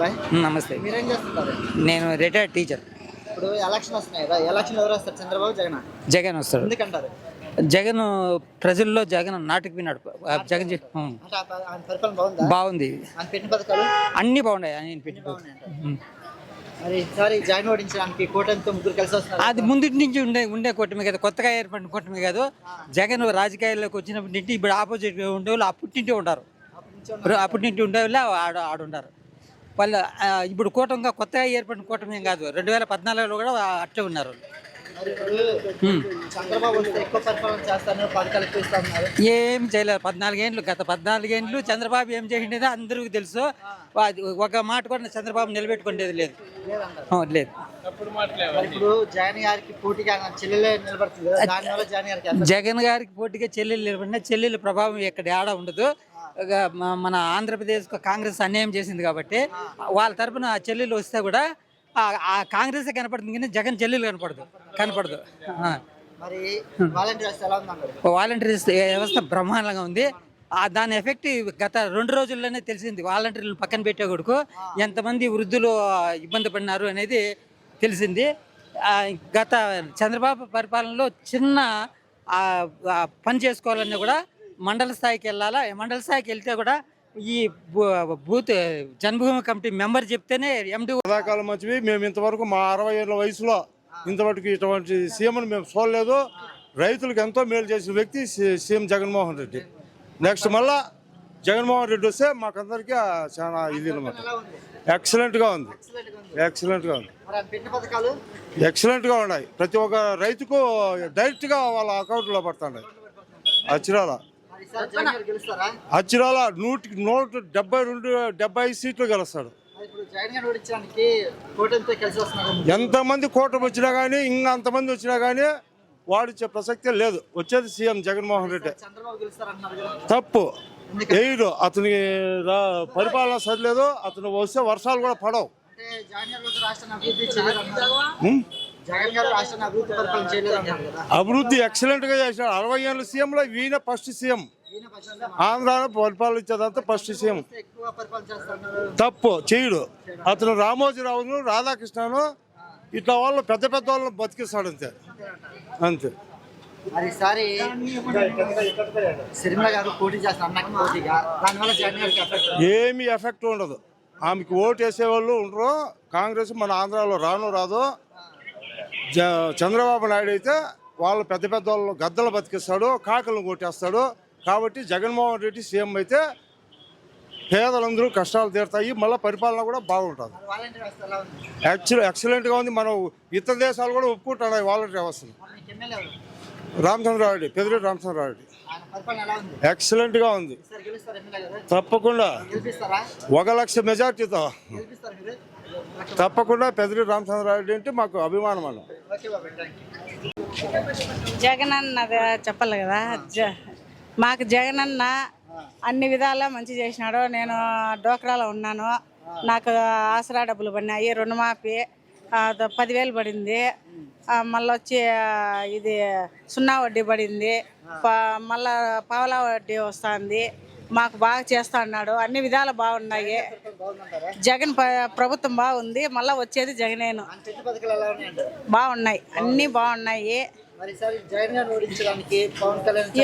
బాబాయ్ నమస్తే. మీరేం చేస్తుంటారు నేను రిటైర్డ్ టీచర్. ఇప్పుడు ఎలక్షన్ వస్తున్నాయి కదా ఎలక్షన్ ఎవరు వస్తారు? చంద్రబాబు జగన్? జగన్ వస్తాడు. ఎందుకంటారు? జగన్ ప్రజల్లో జగన్ నాటికి విన్నాడు. జగన్ బాగుందా? అన్ని బాగున్నాయి. ఆయన పెట్టి ఉం. మరి ఈసారి జగన్ ఓడించడానికి కూటమితో ముగ్గురు కలిసి వస్తున్నారు అది ముందు నుంచి ఉండే ఉండే కూటమి కదా. కొత్తగా ఏర్పడిన కూటమి కాదు. జగన్ రాజకీయాల్లోకి వచ్చినప్పటి నుంచి ఇప్పుడు ఆపోజిట్ ఉండే వాళ్ళు ఉంటారు. అప్పటి నుంచి ఉన్న- ఇప్పుడు అప్పటింటి ఉండే వాళ్ళు ఆడ ఆడుంటారు. వాళ్ళు ఆ, ఇప్పుడు కూటమిగా కొత్తగా ఏర్పడిన కూటమి ఏం కాదు రెండు వేల పద్నాలుగులో కూడా అట్లే ఉన్నారు వాళ్ళు. మరి ఇప్పుడు చంద్రబాబు వస్తే ఎక్కువ పరిపాలన చేస్తాను ఏం చేయలేదు పద్నాలుగేండ్లు గత పద్నాలుగేండ్లు చంద్రబాబు ఏం చేసిండేదో అందరికీ తెలుసు. ఒక మాట కూడా చంద్రబాబు నిలబెట్టుకునేది లేదు. లేదు. ఇప్పుడు జగన్ గారికి పోటీగా చెల్లెలే నిలబడుతుంది కదా దానివల్ల జగన్ గారికి ఎంత- జగన్ గారికి పోటీగా చెల్లెలు నిలబడిన చెల్లెల ప్రభావం ఇక్కడ ఆడ ఉండదు. మన ఆంధ్రప్రదేశ్ కాంగ్రెస్ అన్యాయం చేసింది కాబట్టి వాళ్ళ తరపున ఆ చెల్లెలు వస్తే కూడా కాంగ్రెస్ కనపడుతుంది కానీ జగన్ చెల్లెలు కనపడదు కనపడదు. మరి వాలంటీర్స్ వ్యవస్థ బ్రహ్మాండంగా ఉంది. ఆ దాని ఎఫెక్ట్ గత రెండు రోజుల్లోనే తెలిసింది. వాలంటీర్లు పక్కన పెట్టే కొడుకు ఎంతమంది వృద్ధులు ఇబ్బంది పడినారు అనేది తెలిసింది. గత చంద్రబాబు పరిపాలనలో చిన్న పని చేసుకోవాలన్నా కూడా మండల స్థాయికి వెళ్ళాలా? మండల స్థాయికి వెళ్తే కూడా ఈ బూత్ జన్మభూమి కమిటీ మెంబర్ చెప్తేనే ఎండి పథకాలు మంచివి. మేము ఇంతవరకు మా అరవై ఏళ్ళ వయసులో ఇంతవరకు ఇటువంటి సీఎంను మేము చూడలేదు. రైతులకు ఎంతో మేలు చేసిన వ్యక్తి సీఎం జగన్మోహన్ రెడ్డి. నెక్స్ట్ మళ్ళా జగన్మోహన్ రెడ్డి వస్తే మాకందరికీ ఆ చాలా ఇది అనమాట ఎక్సలెంట్గా ఉంది. ఎక్సలెంట్గా ఉంది. ఎక్సలెంట్గా ఉన్నాయి. ప్రతి ఒక్క రైతుకు డైరెక్ట్గా వాళ్ళ అకౌంట్లో పడుతున్నాయి అచ్చిరాల. అచ్చిరాల నూటికి నూట డెబ్బై రెండు డెబ్బై ఐదు సీట్లు గెలుస్తాడు. ఎంతమంది కూటమి వచ్చినా కానీ ఇంకా అంతమంది వచ్చినా కానీ వాడిచ్చే ప్రసక్తే లేదు. వచ్చేది సీఎం జగన్మోహన్ రెడ్డి. తప్పు. ఎయిడు అతనికి రా- పరిపాలన సరిలేదు అతను వస్తే వర్షాలు కూడా పడవు. అభివృద్ధి ఎక్సలెంట్గా చేశాడు. అరవై ఏళ్ళ సీఎంలో ఈయన ఫస్ట్ సీఎం. ఆంధ్రాలో పరిపాలన ఇచ్చేదంతా ఫస్ట్ సీఎం. తప్పు చేయడు అతను రామోజీరావును రాధాకృష్ణను ఇట్లా వాళ్ళు పెద్ద పెద్ద వాళ్ళని బతికిస్తాడు అంతే. అంతే మరి ఈసారి సిరిమల గారు పోటీ చేస్తారు అన్నకి పోటీగా దానివల్ల జగన్ గారికి ఎఫెక్ట్ ఏమీ ఎఫెక్ట్ ఉండదు. ఆమెకి ఓటు వేసేవాళ్ళు ఉండరు. కాంగ్రెస్ మన ఆంధ్రాలో రాను రాదు చంద్రబాబు నాయుడు అయితే వాళ్ళు పెద్ద పెద్ద వాళ్ళు గద్దలు బతికిస్తాడు కాకలను కొట్టేస్తాడు. కాబట్టి జగన్మోహన్ రెడ్డి సీఎం అయితే పేదలందరూ కష్టాలు తీరుతాయి. మళ్ళీ పరిపాలన కూడా బాగుంటుంది. యాక్చువల్ ఎక్సలెంట్గా ఉంది? మనం ఇతర దేశాలు కూడా ఒప్పుకుంటున్నాయి వాలంటీర్ వ్యవస్థను. రామచంద్రారెడ్డి పెదిరెడ్డి రామచంద్రారెడ్డి ఆయన పరిపాలన ఎలా ఉంది? ఎక్సలెంట్గా ఉంది. తప్పకుండా. గెలిపిస్తారా? ఒక లక్ష మెజార్టీతో. తప్పకుండా పెదిరెడ్డి రామచంద్రారెడ్డి అంటే మాకు అభిమానం అన్న. జగన్ అన్న చెప్పాలి కదా మాకు జగన్ అన్న అన్ని విధాలా మంచి చేసినాడు. నేను డోక్రాలో ఉన్నాను. నాకు ఆసరా డబ్బులు పడినాయి. రుణమాఫీ పదివేలు పడింది. మళ్ళీ వచ్చి ఇది సున్నా వడ్డీ పడింది. మళ్ళా పావలా వడ్డీ వస్తుంది. మాకు బాగా చేస్తా అన్నాడు అన్ని విధాలు బాగున్నాయి. జగన్ ప్రభుత్వం బాగుంది. మళ్ళీ వచ్చేది జగనేను. బాగున్నాయి. అన్నీ బాగున్నాయి.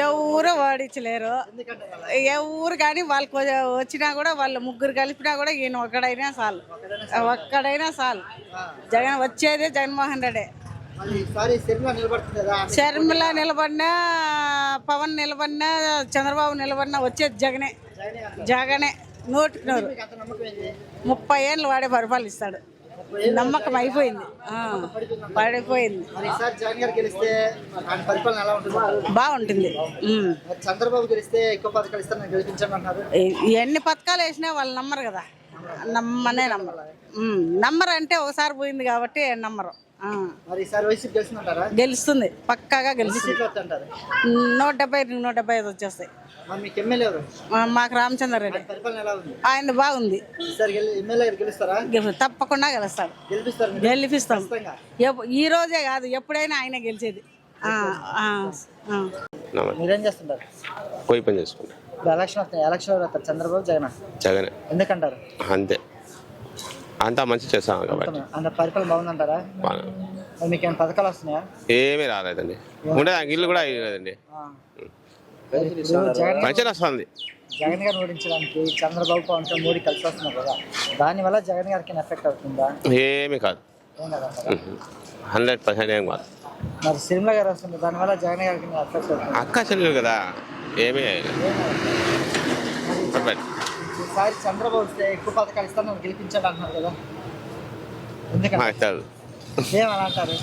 ఎవరు అలా? ఎవరు కానీ వాళ్ళకి వ- వచ్చినా కూడా వాళ్ళు ముగ్గురు కలిపినా కూడా ఈయన ఒక్కడైనా చాలు. ఒక్కడైనా చాలు. జగన్ వచ్చేదే జగన్మోహన్ రెడ్డి. షర్మిల నిలబడినా పవన్ నిలబడినా చంద్రబాబు నిలబడినా వచ్చేది జగనే. జగనే నూటికి నూరు. ముప్పై ఏళ్ళు వాడే పరిపాలిస్తాడు. నమ్మకం అయిపోయింది. పడిపోయింది. బాగుంటుంది. చంద్రబాబు గెలిస్తే ఎక్కువ పథకాలు అంటారు. ఈ- ఎన్ని పథకాలు వేసినా వాళ్ళు నమ్మరు కదా. నమ్మనే నమ్మరు. నమ్మరు అంటే ఒకసారి పోయింది కాబట్టి నమ్మరు. గెలుస్తుంది. పక్కాగా గెలుస్తుంది. నూట డెబ్బై నూట డెబ్బై ఐదు వచ్చేస్తాయి. మీకు రామచంద్ర రెడ్డి. ఆయన పరిపాలన ఎలా ఉంది? ఆయన బాగుంది. తప్పకుండా గెలుస్తాడు? గెలిపిస్తాం. ఈ రోజే కాదు ఎప్పుడైనా ఆయన గెలిచేది. ఆ, ఆ, ఆ. మీరేం చేస్తుంటారు? పోయి పని చేసుకుంటా. ఇప్పుడు ఎలక్షన్ వస్తాయి. ఎలక్షన్ వస్తారు. చంద్రబాబు జగన్. జగనే. ఎందుకంటారు? అంతే. అంతా మంచి చేస్తాం కాబట్టి. అంత పరిపాలన బాగుందంటారా? మీకు ఏమైనా పథకాలు వస్తున్నాయా? ఏమీ రాలేదండి. ఉండే ఇల్లు కూడా లేదండి మంచిగా వస్తుంది జగన్ గారిని ఓడించడానికి చంద్రబాబు పవన్ కళ్యాణ్ మోడీ కలిసి వస్తున్నారు కదా దానివల్ల జగన్ గారికి ఎఫెక్ట్ అవుతుందా? ఏమీ కాదు. హండ్రెడ్ పర్సెంట్ ఏం కాదు. మరి సిరిమల గారు వస్తుంది దానివల్ల జగన్ గారికి ఎఫెక్ట్ అవుతుంది? అక్క చెల్లెలు కదా ఏమీ ఈసారి చంద్రబాబు వస్తే ఎక్కువ పథకాలు ఇస్తాను నన్ను గెలిపించాడు అంటున్నారు కదా. ఎందుకంటే మాకు తెలియదు ఏమని అంటారు?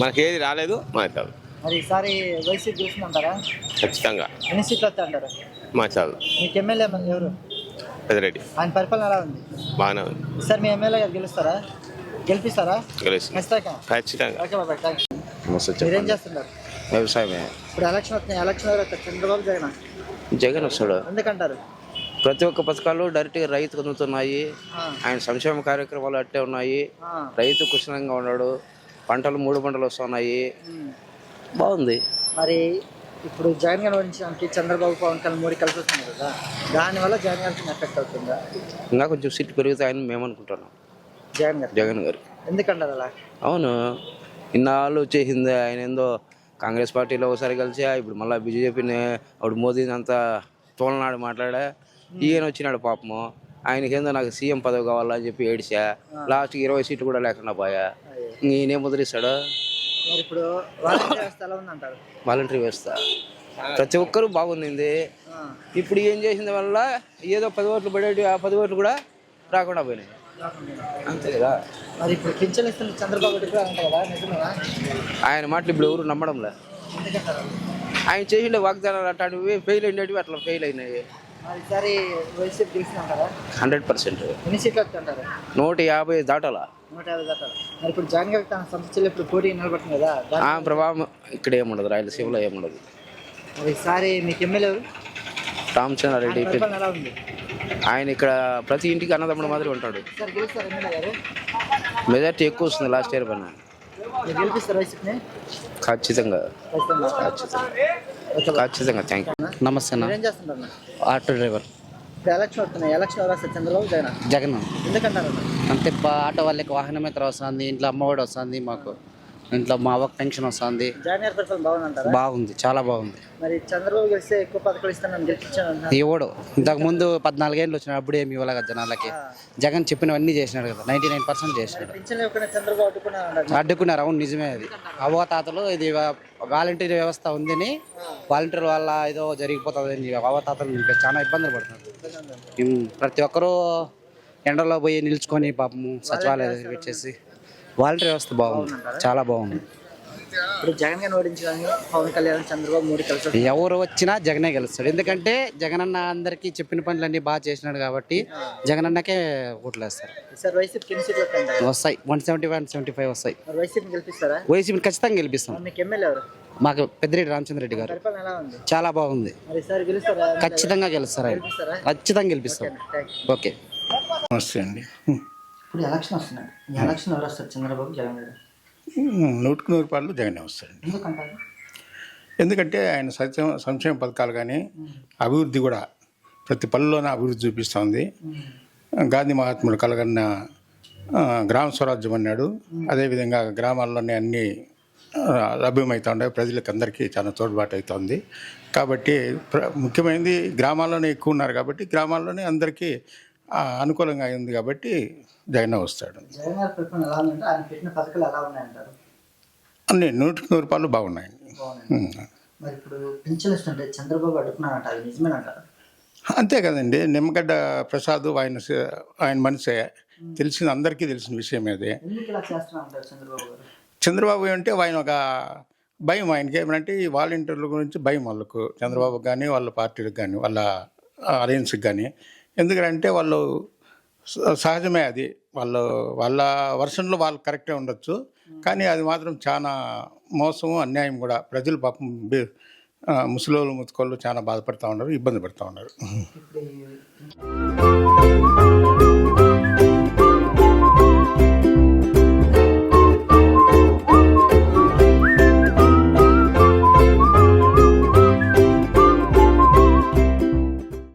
మనకి ఏది రాలేదు తెలియదు మరి ఈసారి వైసీపీ గెలుస్తుందంటారా ఖచ్చితంగా. ఎన్ని సీట్లు వస్తాయి అంటారు? మాకు తెలియదు మీకు ఎమ్మెల్యే ఎవరు? పెద్దరెడ్డి. ఆయన పరిపాలన ఎలా ఉంది? బాగానే ఉంది. ఈసారి మీ ఎమ్మెల్యే గారు గెలుస్తారా? గెలిపిస్తారా? గెలుస్తుంది ఖచ్చితంగా. ఓకే బాబాయ్ థ్యాంక్ మీరేం చేస్తున్నారు? వ్యవసాయమే. ఇప్పుడు ఎలక్షన్ వస్తున్నాయి. ఎలక్షన్ చంద్రబాబు జగన్? జగన్ వస్తాడు. ఎందుకంటారు? ప్రతి ఒక్క పథకాలు డైరెక్ట్గా రైతుకు అందుతున్నాయి. ఆ, ఆయన సంక్షేమ కార్యక్రమాలు అట్టే ఉన్నాయి. రైతు కుశలంగా ఉన్నాడు. పంటలు మూడు పంటలు వస్తున్నాయి. బాగుంది. మరి ఇప్పుడు జగన్ గారిని ఓడించడానికి చంద్రబాబు పవన్ కళ్యాణ్ మోడీ కలిసి వస్తున్నారు కదా దానివల్ల జగన్ గారికి ఎఫెక్ట్ అవుతుందా? ఇంకా కొంచెం సీట్లు పెరుగుతాయని మేము అనుకుంటున్నాం జగన్ గారు? జగన్ గారు. ఎందుకంటారు అలా? అవును. ఇన్నాళ్ళు చేసింది ఆయన ఏందో కాంగ్రెస్ పార్టీలో ఒకసారి కలిసి ఇప్పుడు మళ్ళీ బీజేపీని అప్పుడు మోదీని అంతా తోలనాడు మాట్లాడా. ఈయన వచ్చినాడు పాపము. ఆయనకేందో నాకు సీఎం పదవి కావాలని చెప్పి ఏడిచా. లాస్ట్కి ఇరవై సీట్లు కూడా లేకుండా పోయా. ఈయనేం ముద్రిస్తాడు? ఇప్పుడు వాలంటీర్ వ్యవస్థ ఎలా ఉందంటారు. వాలంటరీ వ్యవస్థ. ప్రతి ఒక్కరూ బాగుంది ఇప్పుడు ఏం చేసిన వల్ల ఏదో పది ఓట్లు పడేటి ఆ పది ఓట్లు కూడా రాకుండా పోయినాయి. అంతే కదా? మరి ఇప్పుడు పింఛన్ ఇస్తున్న చంద్రబాబు ఆయన మాటలు ఇప్పుడు ఎవరు నమ్మడంలే. ఆయన చేసిండే వాగ్దానాలు అట్లాంటివి ఫెయిల్ అయినవి అట్లా ఫెయిల్ అయినాయి. ఈసారి వైసీపీ గెలుస్తుందంటారా హండ్రెడ్ పర్సెంట్. ఎన్ని సీట్లు వస్తుంటారు? నూట యాభై దాటాల? నూట యాభై దాటారు మరి ఇప్పుడు జగన్ గారికి తన సొంత చెల్లి ఇప్పుడు పోటీ నిలబడుతుంది కదా దాని- ఆ ప్రభావం ఇక్కడ ఏముండదు రాయలసీమలో ఏముండదు. మరి ఈసారి మీకు ఎమ్మెల్యే రామచంద్రారెడ్డి ఆయన పరిపాలన ఎలా ఉంది? ఆయన ఇక్కడ ప్రతి ఇంటికి అన్నదమ్ముడు మాదిరి ఉంటాడు. సార్ గెలుస్తారు ఎమ్మెల్యే గారు? మెజార్టీ ఎక్కువ వస్తుంది లాస్ట్ ఇయర్ పైన. మీరు గెలిపిస్తారు వైసీపీని? ఖచ్చితంగా. ఖచ్చితంగా. ఖచ్చితంగా థ్యాంక్ యూ నమస్తే? Auto driver. ఇప్పుడు ఎలక్షన్ వస్తున్నాయి. ఎలక్షన్ ఎవరు వస్తారు చంద్రబాబు జగన్? జగన్ ఎందుకంటారు? అంతే ఆటో వాళ్ళకి వాహనం మిత్ర వస్తుంది ఇంట్లో అమ్మఒడి వస్తుంది మాకు. ఇంట్లో మా అవ్వకు పెన్షన్ వస్తుంది. జగన్ గారి పరిపాలన బాగుందంటారా? బాగుంది చాలా బాగుంది. మరి చంద్రబాబు గెలిస్తే ఎక్కువ పథకాలు ఇస్తాను నన్ను గెలిపించాను అంటున్నారు. ఇవ్వడు. ఇంతకు ముందు పద్నాలుగేళ్ళు వచ్చినాడు అప్పుడు ఏమి ఇవ్వాలి కదా జనాలకి. జగన్ చెప్పినవన్నీ చేసినాడు కదా నైంటీ నైన్ పర్సెంట్ చేసినాడు. చంద్రబాబు అడ్డుకున్నారు అవును నిజమే అది. అవతాతలు ఇది వాలంటీర్ వ్యవస్థ ఉందని వాలంటీర్ వల్ల ఏదో జరిగిపోతుందని అవతాతలు చాలా ఇబ్బందులు పడుతున్నారు. ప్రతి ఒక్కరూ ఎండలో పోయి నిల్చుకొని పాపము సచివాలయం పెట్టేసి వాలంటీర్ వ్యవస్థ బాగుంది. చాలా బాగుంది. ఇప్పుడు జగన్ గారిని ఓడించడానికి పవన్ కళ్యాణ్ చంద్రబాబు మోడీ కలిసి. ఎవరు వచ్చినా జగనే గెలుస్తాడు. ఎందుకంటే జగనన్న అందరికీ చెప్పిన పనులన్నీ బాగా చేసినాడు కాబట్టి జగనన్నకే ఓట్లు వేస్తారు. ఈసారి వైసీపీకి ఎన్ని సీట్లు వస్తాయంటారు వస్తాయి. One seventy one seventy five వస్తాయి. మరి వైసీపీని గెలిపిస్తారా? వైసీపీని ఖచ్చితంగా గెలిపిస్తాం. మీకు ఎమ్మెల్యే ఎవరు? మాకు పెద్దిరెడ్డి రామచంద్ర రెడ్డి గారు. చాలా బాగుంది. మరి ఈసారి గెలుస్తారా? ఖచ్చితంగా గెలుస్తారు ఖచ్చితంగా గెలిపిస్తాం. ఓకే. నమస్తే అండి. ఇప్పుడు ఎలక్షన్ వస్తున్నాయి ఈ ఎలక్షన్ ఎవరు వస్తారు? చంద్రబాబు జగన్ గారు? నూటికి నూరు పాటలు జగనే వస్తాడండి. ఎందుకంటారు? ఎందుకంటే ఆయన సంక్షేమ సంక్షేమ పథకాలు కానీ అభివృద్ధి కూడా ప్రతి పల్లెలోనే అభివృద్ధి చూపిస్తోంది గాంధీ మహాత్ముడు కలగన్న గ్రామ స్వరాజ్యం అన్నాడు. అదేవిధంగా గ్రామాల్లోనే అన్ని లభ్యమవుతా ఉన్నాయి. ప్రజలకు అందరికీ చాలా తోడ్పాటు అవుతుంది కాబట్టి ప్ర- ముఖ్యమైనది గ్రామాల్లోనే ఎక్కువ ఉన్నారు కాబట్టి గ్రామాల్లోనే అందరికీ అనుకూలంగా ఉంది కాబట్టి జగన్ వస్తాడు అన్ని నూటికి నూరు రూపాయలు బాగున్నాయి. ఉం. మరి ఇప్పుడు పింఛన్ ఇస్తుంటే చంద్రబాబు అడ్డుకున్నారంట అది నిజమేనంటారు అంతే కదండి నిమ్మగడ్డ ప్రసాద్ ఆయన ఆయన మనిషే. తెలిసిన అందరికీ తెలిసిన విషయం అది. చంద్రబాబు అంటే ఆయన ఒక భయం ఆయనకి. ఏమంటే ఈ వాలంటీర్ల గురించి భయం వాళ్ళకు. చంద్రబాబు కానీ వాళ్ళ పార్టీలకు కానీ వాళ్ళ అలయన్స్కి కానీ ఎందుకంటే వాళ్ళు సహజమే అది. వాళ్ళు వాళ్ళ వర్షన్లో వాళ్ళు కరెక్టే ఉండొచ్చు. కానీ అది మాత్రం చాలా మోసం అన్యాయం కూడా. ప్రజలు పాపం ముసలోళ్ళు ముతుకోళ్ళు చాలా బాధపడుతూ ఉన్నారు ఇబ్బంది పడుతూ ఉన్నారు.